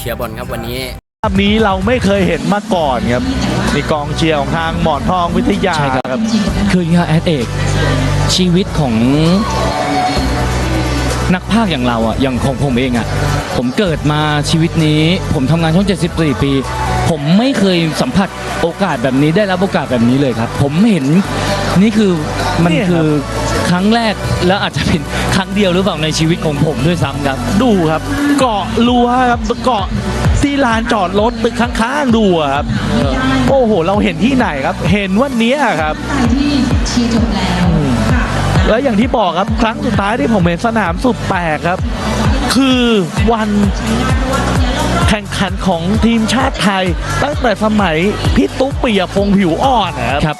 เชียร์บอลครับวันนี้ ภาพนี้เราไม่เคยเห็นมาก่อนครับนี่กองเชียร์ของทางหมอนทองวิทยาใช่ครับครับคืออย่างนี้ครับแอดเอก ชีวิตของนักพากย์อย่างเราอะอย่างของผมเองอะ ผมเกิดมาชีวิตนี้ ผมทำงานช่อง 74 ปี ผมไม่เคยสัมผัสโอกาสแบบนี้ได้รับโอกาสแบบนี้เลยครับ ผมเห็นนี่คือมันเนี่ยครับ คือ ครั้งแรกแล้วอาจจะเป็นครั้งเดียวหรือเปล่าในชีวิตของผมด้วยซ้ำครับ ดูครับ เกาะรั้วครับเกาะที่ลานจอดรถตึกข้างๆดูอะครับ โอ้โห เราเห็นที่ไหนครับ เห็นวันนี้ครับ ที่เชียร์จบแล้วค่ะแล้วอย่างที่บอกครับครั้งสุดท้ายที่ผมเห็นสนามสุดแปลกครับ คือวันแข่งขันของทีมชาติไทย ตั้งแต่สมัยพี่ตุ๊กปิยพงษ์ผิวอ่อนนะครับ ครับ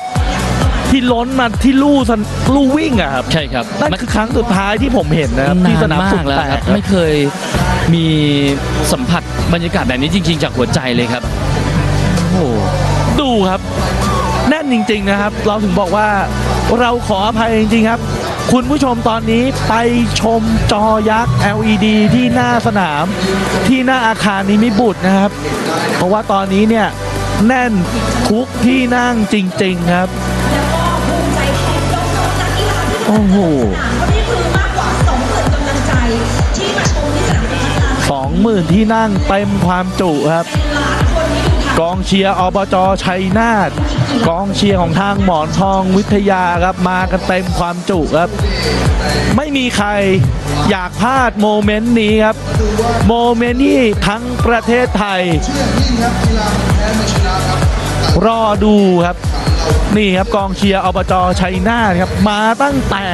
ที่ล้นมาที่ลู่สันลู่วิ่งอะครับใช่ครับนั่นคือครั้งสุดท้ายที่ผมเห็นนะครับที่สนามสุดแล้วแปลครักบครับไม่เคยมีสัมผัสบรรยากาศแบบนี้จริง ๆ จากหัวใจเลยครับโอ้โหดูครับแน่นจริง ๆนะครับ เราถึงบอกว่าเราขออภัยจริง ๆ ครับ คุณผู้ชมตอนนี้ไปชมจอยักษ์ LED ที่หน้าสนาม ที่หน้าอาคารนิมิบุตรนะครับ เพราะว่าตอนนี้เนี่ยแน่นทุกที่นั่งจริง ๆ ครับ โอ้โหนี่คือมากกว่า20,000กำลังใจ ที่มาชมที่สนามพัฒนาสองหมื่นที่นั่งเต็มความจุครับ กองเชียร์อบจชัยนาทกองเชียร์ของทางหมอนทองวิทยาครับมากันเต็มความจุครับ ไม่มีใครอยากพลาดโมเมนต์นี้ครับ โมเมนต์ที่ทั้งประเทศไทย รอดูครับ นี่ครับกองเชียร์อบจชัยนาทครับมาตั้งแต่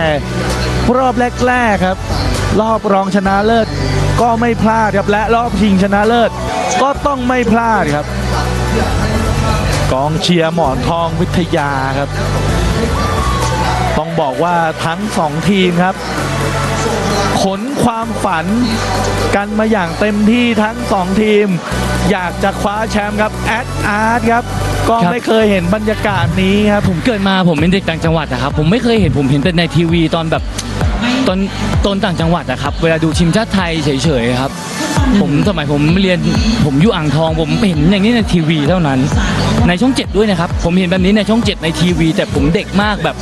รอบแรกๆครับ รอบรองชนะเลิศก็ไม่พลาดครับและรอบชิงชนะเลิศก็ต้องไม่พลาดครับ กองเชียร์หมอนทองวิทยาครับ ต้องบอกว่าทั้งสองทีมครับ ขนความฝันกันมาอย่างเต็มที่ทั้งสองทีม อยากจะคว้าแชมป์ครับแอดอาร์ตครับ ก็ครับไม่เคยเห็นบรรยากาศนี้ครับผมเกิดมาผมเป็นเด็กต่างจังหวัดนะครับผมไม่เคยเห็นผมเห็นแต่ในทีวีตอนแบบตอนตอนต่างจังหวัดนะครับ เวลาดูทีมชาติไทยเฉยๆครับ ผมสมัยผมเรียนผมอยู่อ่างทองผมเห็นอย่างนี้ในทีวีเท่านั้น ในช่องเจ็ดด้วยนะครับ ผมเห็นแบบนี้ในช่องเจ็ดในทีวี แต่ผมเด็กมากแบบ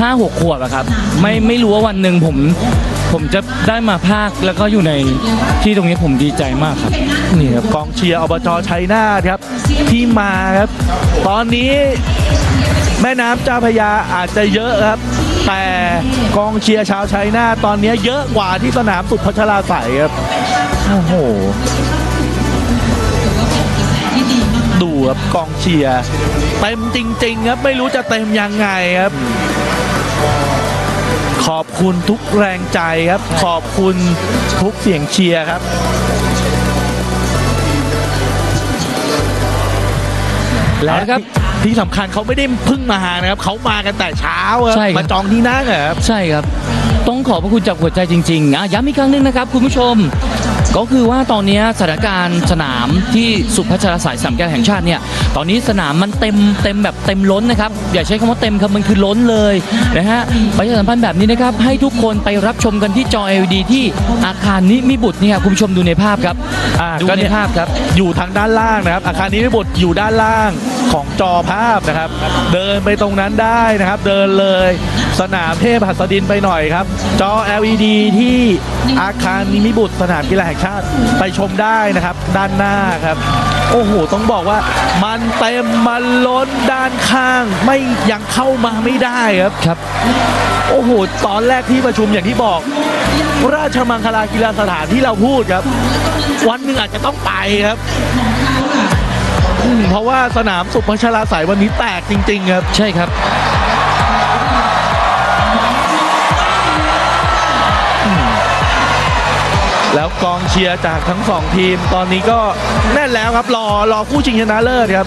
ห้าหกขวบอะครับ ไม่ไม่รู้ว่าวันหนึ่งผม ผมจะได้มาภาคแล้วก็อยู่ในที่ตรงนี้ผมดีใจมากครับ นี่ครับกองเชียร์อบจชัยนาทครับ ที่มาครับ ตอนนี้แม่น้ำเจ้าพระยาอาจจะเยอะครับ แต่กองเชียร์ชาวชัยนาทตอนนี้เยอะกว่าที่สนามสุพัชราใสยครับโอ้โหดูครับกองเชียร์เต็มจริง ๆ ครับไม่รู้จะเต็มยังไงครับ ขอบคุณทุกแรงใจครับ ขอบคุณทุกเสียงเชียร์ครับและเอาละครับที่ที่สำคัญเขาไม่ได้เพิ่งมานะครับเขามากันแต่เช้าครับใช่ครับ มาจองที่นั่งอะครับ ใช่ครับ ต้องขอบพระคุณจากหัวใจจริงๆอะย้ำอีกครั้งหนึงนะครับ คุณผู้ชม ก็คือว่าตอนนี้สถานการณ์สนามที่สุพัชรสายสามแก้วแห่งชาติเนี่ยตอนนี้สนามมันเต็มเต็มแบบเต็มล้นนะครับอย่าใช้คำว่าเต็มครับมันคือล้นเลยนะฮะประชาสัมพันธ์แบบนี้นะครับให้ทุกคนไปรับชมกันที่จอ LED ที่อาคารนิมิบุตรเนี่ยคุณผู้ชมดูในภาพครับอ่าดูก็ในเนี่ยภาพครับอยู่ทางด้านล่างนะครับ อาคารนี้ไม่บดอยู่ด้านล่างของจอภาพนะครับ เดินไปตรงนั้นได้นะครับ เดินเลย สนามเทพหัสดินไปหน่อยครับ จอ LED ที่อาคารนิมิบุตรสนามกีฬาแห่งชาติไปชมได้นะครับ ด้านหน้าครับ โอ้โห ต้องบอกว่ามันเต็มมันล้นด้านข้าง ไม่ยังเข้ามาไม่ได้ครับครับ โอ้โห ตอนแรกที่ประชุมอย่างที่บอก ราชมังคลากีฬาสถานที่เราพูดครับ วันหนึ่งอาจจะต้องไปครับอืมเพราะว่าสนามสุพัชราสายวันนี้แตกจริง ๆ ครับ ใช่ครับ แล้วกองเชียร์จากทั้งสองทีม ตอนนี้ก็แน่นแล้วครับ รอรอคู่ชิงชนะเลิศครับ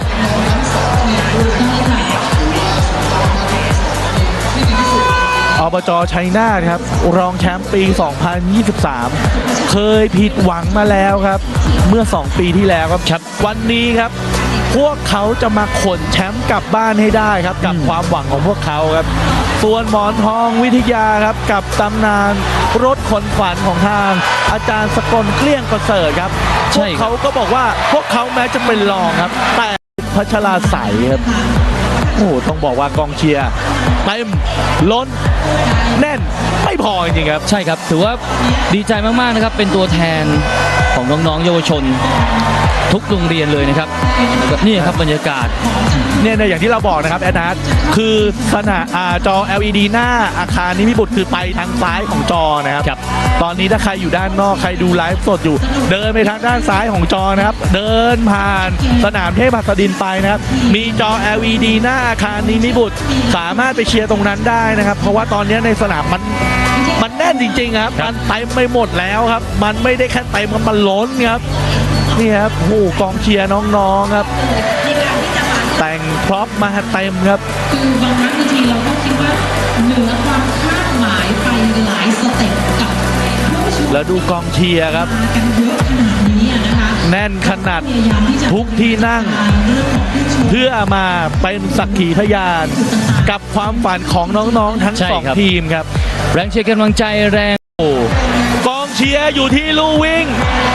อบจชัยนาทครับ รองแชมป์ปี 2023 เคยผิดหวังมาแล้วครับ เมื่อ 2 ปีที่แล้วครับ วันนี้ครับ พวกเขาจะมาขนแชมป์กลับบ้านให้ได้ครับ กับอืมความหวังของพวกเขาครับ ส่วนหมอนทองวิทยาครับ กับตำนานรถขนฝันของทาง อาจารย์สกลเกลี้ยงประเสริฐครับพใช่วกครับ เขาก็บอกว่าพวกเขาแม้จะเป็นรองครับ แต่พัชราใสยครับโอ้โหต้องบอกว่ากองเชียร์เต็มล้นแน่นไม่พอจริงๆครับ ใช่ครับ ถือว่าดีใจมาก ๆ นะครับ เป็นตัวแทน ของน้องๆเยาวชน ทุกโรงเรียนเลยนะครับแล้วก็นี่ครับบรรยากาศเนี่ยเนี่ยอย่างที่เราบอกนะครับแอดนัทคือขนาดอ่าจอ LED หน้าอาคารนิมิบุตรคือไปทางซ้ายของจอนะครับ ครับ ตอนนี้ถ้าใครอยู่ด้านนอกใครดูไลฟ์สดอยู่ เดินไปทางด้านซ้ายของจอนะครับ เดินผ่านสนามเทพหัสดินไปนะครับ มีจอ LED หน้าอาคารนิมิบุตรสามารถไปเชียร์ตรงนั้นได้นะครับ เพราะว่าตอนนี้ในสนามมัน มันแน่นจริงๆครับครับ มันเต็มไปหมดแล้วครับ มันไม่ได้แค่เต็มมันล้นครับนี่ครับโอ้โหกองเชียร์น้องๆครับ แต่งพร็อพมาเต็มครับ คือบางครั้งบางทีเราก็คิดว่าเหนือความคาดหมายไปหลายสเต็ปกับผู้ชมแล้วดูกองเชียร์ครับมากันเยอะขนาดนี้อะนะคะแน่นขนาดพยายามที่จะทุกที่นั่ง เรื่องของผู้ชม เพื่อมาเป็นสักขีพยาน กับความฝันของน้องๆทั้งใช่สองครับ ทีมครับ แรงเชียร์กำลังใจแรงโอ้กองเชียร์อยู่ที่ลู่วิ่ง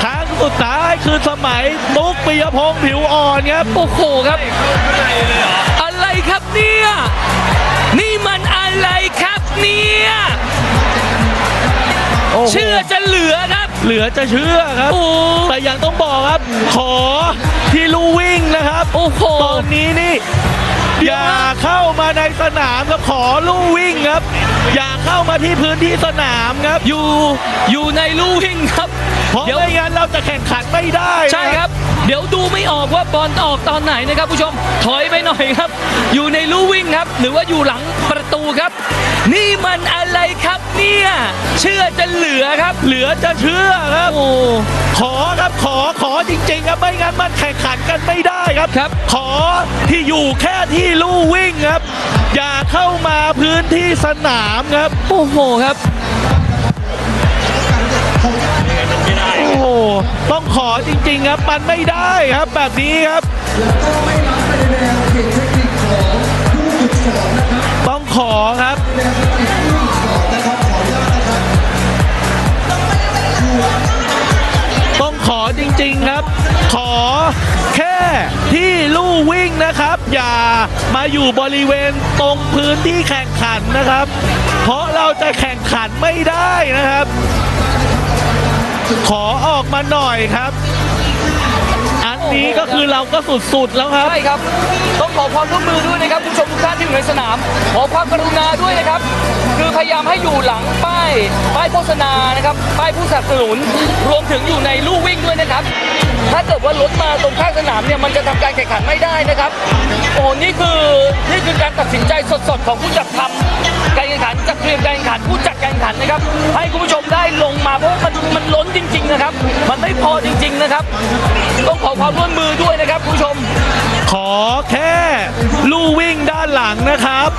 ครั้งสุดท้ายคือสมัยตุ๊กปิยพงษ์ผิวอ่อนครับโอ้โหครับ อะไรครับเนี่ย นี่มันอะไรครับเนี่ยโอ้โหเชื่อจะเหลือครับ เหลือจะเชื่อครับโอ้แต่ยังต้องบอกครับ ขอที่ลู่วิ่งนะครับ โอ้โห ตอนนี้นี่ อย่าเข้ามาในสนามครับขอลู่วิ่งครับ อย่าเข้ามาที่พื้นที่สนามครับ อยู่อยู่ในลู่วิ่งครับ เพราะเดี๋ยว ไม่งั้นเราจะแข่งขันไม่ได้นะใช่ครับ เดี๋ยวดูไม่ออกว่าบอลออกตอนไหนนะครับผู้ชมถอยไปหน่อยครับ อยู่ในลู่วิ่งครับ หรือว่าอยู่หลังประตูครับ นี่มันอะไรครับเนี่ยเชื่อจะเหลือครับ เหลือจะเชื่อครับ โอ้ ขอครับขอขอจริงๆครับไม่งั้นมันแข่งขันกันไม่ ได้ครับครับ ขอที่อยู่แค่ที่ลู่วิ่งครับ อย่าเข้ามาพื้นที่สนามครับ โอ้โหครับ โอ้โห ต้องขอจริงๆครับ มันไม่ได้ครับ แบบนี้ครับ ต้องขอครับ ขอจริงๆครับ ขอแค่ที่ลู่วิ่งนะครับ อย่ามาอยู่บริเวณตรงพื้นที่แข่งขันนะครับ เพราะเราจะแข่งขันไม่ได้นะครับ ขอออกมาหน่อยครับ นี้ก็คือเราก็สุดๆแล้วครับใช่ครับ ต้องขอความร่วมมือด้วยนะครับผู้ชมทุกท่านที่อยู่ในสนาม ขอความกรุณาด้วยนะครับ คือพยายามให้อยู่หลังป้าย ป้ายโฆษณานะครับ ป้ายผู้สนับสนุน รวมถึงอยู่ในลู่วิ่งด้วยนะครับ ถ้าเกิดว่ารถมาตรงข้างสนามเนี่ยมันจะทำการแข่งขันไม่ได้นะครับ โอ้โหนี่คือนี่คือการตัดสินใจสดๆของผู้จัดทำการแข่งขันจัดเตรียมการแข่งขันผู้จัดการแข่งขันนะครับ ให้คุณผู้ชมได้ลงมาเพราะมันมันล้นจริง ๆนะครับ มันไม่พอจริง ๆนะครับ ต้องขอความร่วมมือด้วยนะครับคุณผู้ชม ขอแค่ลู่วิ่งได้านหลังนะครับ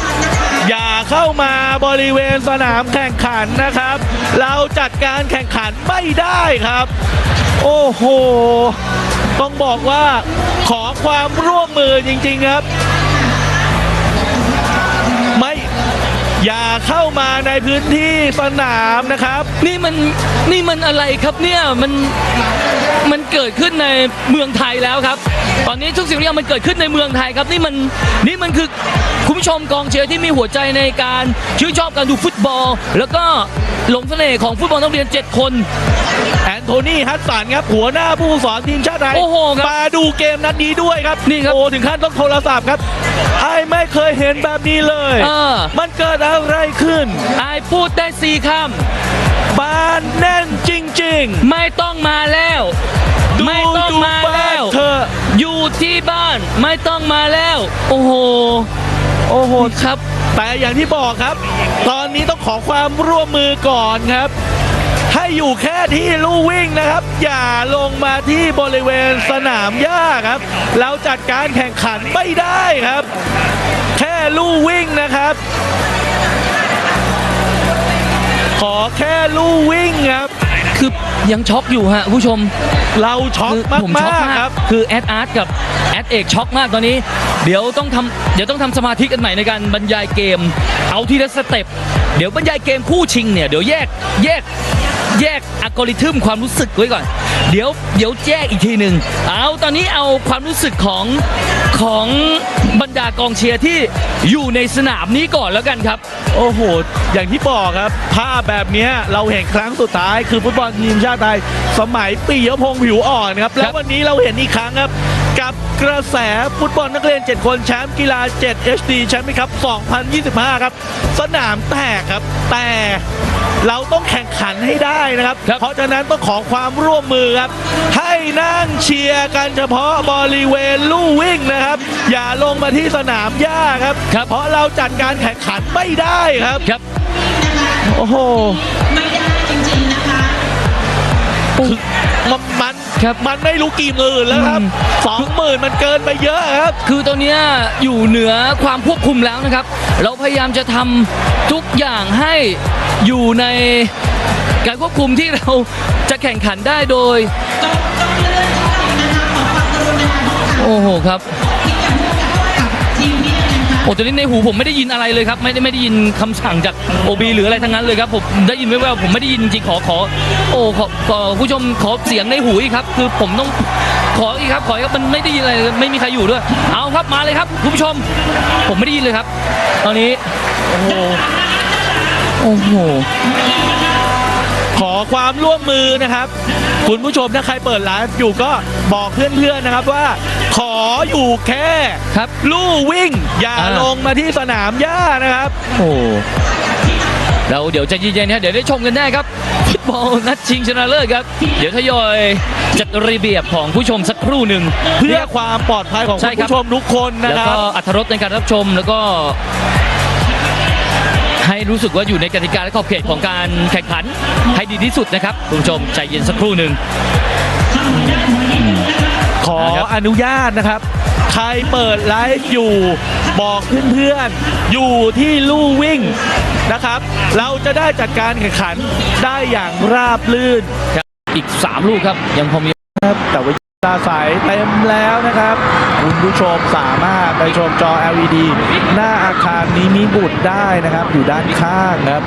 อย่าเข้ามาบริเวณสนามแข่งขันนะครับ เราจัดการแข่งขันไม่ได้ครับ โอ้โห ต้องบอกว่าขอความร่วมมือจริง ๆครับ ไม่อย่าเข้ามาในพื้นที่สนามนะครับ นี่มันนี่มันอะไรครับเนี่ยมันมัน เกิดขึ้นในเมืองไทยแล้วครับ ตอนนี้ทุกสิ่งทุกอย่างมันเกิดขึ้นในเมืองไทยครับนี่มันนี่มันคือคุณผู้ชมกองเชียร์ที่มีหัวใจในการชื่นชอบการดูฟุตบอล แล้วก็หลงเสน่ห์ของฟุตบอลนักเรียน 7 คน แอนโทนีฮัตสันครับหัวหน้าผู้สอนทีมชาติไทยโอ้โหครับมาดูเกมนัดนี้ด้วยครับนี่ครับโอ้ถึงขั้นต้องโทรศัพท์ครับไอ้ไม่เคยเห็นแบบนี้เลย เออ มันเกิดอะไรขึ้น อายพูดได้สี่ค บ้านแน่นจริงำไม่ต้องมาแล้วๆไม่ต้องมาดูบ้แล้วนเธอะอยู่ที่บ้านไม่ต้องมาแล้ว โอ้โหโอ้โห ครับ แต่อย่างที่บอกครับ ตอนนี้ต้องขอความร่วมมือก่อนครับ ให้อยู่แค่ที่ลู่วิ่งนะครับ อย่าลงมาที่บริเวณสนามหญ้าครับ เราจัดการแข่งขันไม่ได้ครับ แค่ลู่วิ่งนะครับ แค่ลู่วิ่งครับ คือยังช็อกอยู่ฮะผู้ชมเราช็อกคือมากผมช็อกมากมากครับ คือแอดอาร์ตกับแอดเอกช็อกมากตอนนี้ เดี๋ยวต้องทำเดี๋ยวต้องทำสมาธิกันใหม่ในการบรรยายเกม เอาทีละสเต็ปเดี๋ยวบรรยายเกมคู่ชิงเนี่ย เดี๋ยวแยกแยกแยกอัลกอริทึมความรู้สึกไว้ก่อน เดี๋ยวเดี๋ยวแยกอีกทีหนึ่งเอาตอนนี้เอาความรู้สึกของของ บรรดากองเชียร์ที่อยู่ในสนามนี้ก่อนแล้วกันครับ โอ้โห อย่างที่บอกครับ ภาพแบบเนี้ยเราเห็นครั้งสุดท้ายคือฟุตบอลทีมชาติไทยสมัยปียพงษ์ผิวอ่อนครับ แล้ววันนี้เราเห็นอีกครั้งครับ กับกระแสฟุตบอลนักเรียน 7 คนแชมป์กีฬา 7 HD แชมป์ครับ 2025 ครับ สนามแตกครับ แต่เราต้องแข่งขันให้ได้นะครับครับ เพราะฉะนั้นต้องขอความร่วมมือครับ ให้นั่งเชียร์กันเฉพาะบริเวณลู่วิ่งนะครับ อย่าลงมาที่สนามหญ้าครับครับเพราะเราจัดการแข่งขันไม่ได้ครับครับ โอ้โหไม่ได้จริงๆนะคะคือ มันมันครับมันไม่รู้กี่หมื่นแล้วครับอืมสองหมื่นมันเกินไปเยอะครับ คือตอนเนี้ยอยู่เหนือความควบคุมแล้วนะครับ เราพยายามจะทำทุกอย่างให้อยู่ในการควบคุมที่เราจะแข่งขันได้โดยต้องต้องเลื่อนเข้าไปนะคะขอความกรุณาค่ะโอ้โหครับ อ้ตอนนี้ในหูผมไม่ได้ยินอะไรเลยครับไม่ได้ไม่ได้ยินคำสั่งจากโอบีหรืออะไรทั้งนั้นเลยครับผมได้ยินแว่วๆผมไม่ได้ยินจริงขอขอ โอ้ขอขอผู้ชมขอเสียงในหูอีกครับ คือผมต้องขออีกครับขออีกครับมันไม่ได้ยินอะไรเลยไม่มีใครอยู่ด้วย เอาครับมาเลยครับคุณผู้ชม ผมไม่ได้ยินเลยครับ ตอนนี้โอ้โหโอ้โห ขอความร่วมมือนะครับ คุณผู้ชมถ้าใครเปิดไลฟ์อยู่ก็บอกเพื่อนๆนะครับว่า ขออยู่แค่ครับลู่วิ่ง อย่าอ่า ลงมาที่สนามหญ้านะครับ โอ้เราเดี๋ยวใจะเย็นๆนะเดี๋ยวได้ชมกันแน่ครับฟุตบอลนัดชิงชนะเลิศครับ เดี๋ยวทยอยจัดระเบียบของผู้ชมสักครู่หนึ่ง เพื่อความปลอดภัยของใช่คุณครับ ผู้ชมทุกคนนะแล้วคก็รับอัธรสในการรับชมแล้วก็ ให้รู้สึกว่าอยู่ในกติกาและขอบเขตของการแข่งขันให้ดีที่สุดนะครับคุณผู้ชมใจเย็นสักครู่หนึ่งขอครับอนุญาตนะครับ ใครเปิดไลฟ์อยู่บอกเพื่อนๆอยู่ที่ลู่วิ่งนะครับ เราจะได้จัดการแข่งขันได้อย่างราบลื่น อีก 3 ลูกครับยังพอมี ครับแต่ว่า ตาใสเต็มแล้วนะครับ คุณผู้ชมสามารถไปชมจอ LED หน้าอาคารนี้มีบุตรได้นะครับ อยู่ด้านข้างครับ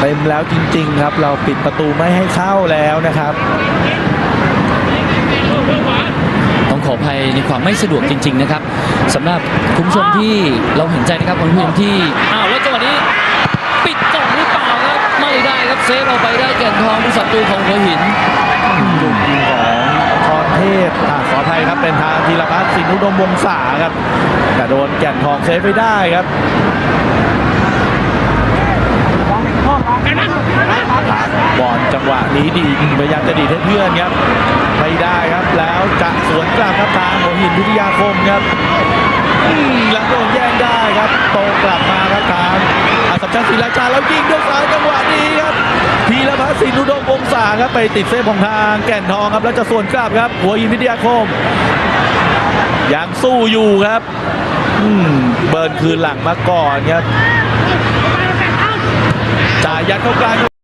เต็มแล้วจริง ๆ ครับ เราปิดประตูไม่ให้เข้าแล้วนะครับ ต้องขออภัยในความไม่สะดวกจริง ๆ นะครับสำหรับคุณผู้ชมที่เราเห็นใจนะครับคุณผู้ชมที่อ้าวแล้วจังหวะนี้ ปิดจบหรือเปล่าครับไม่ได้ครับเซฟเอาไปได้แก่นทองผู้สัตว์ตูของหัวหิน ของพรเทพขออภัยครับเป็นทางธีรพัฒน์สินุดมวงศาครับ แต่โดนแก่นทองเซฟไปได้ครับบอลจังหวะนี้ดีพยายามจะดีให้เพื่อนครับ ไม่ได้ครับแล้วจะสวนกลับครับทางหัวหินวิทยาคมครับาสัมชัญศรีราชาแล้วยิงด้วยซ้ายจังหวะนี้ครับพีรพัฒน์สินุดมวงศาครับไปติดเส้นของทางแก่นทองครับแล้วจะสวนกลับครับ หัวหินวิทยาคมยังสู้อยู่ครับอืมเบิร์นคืนหลังมาก่อนครับจ่ายยัดเข้ากลาง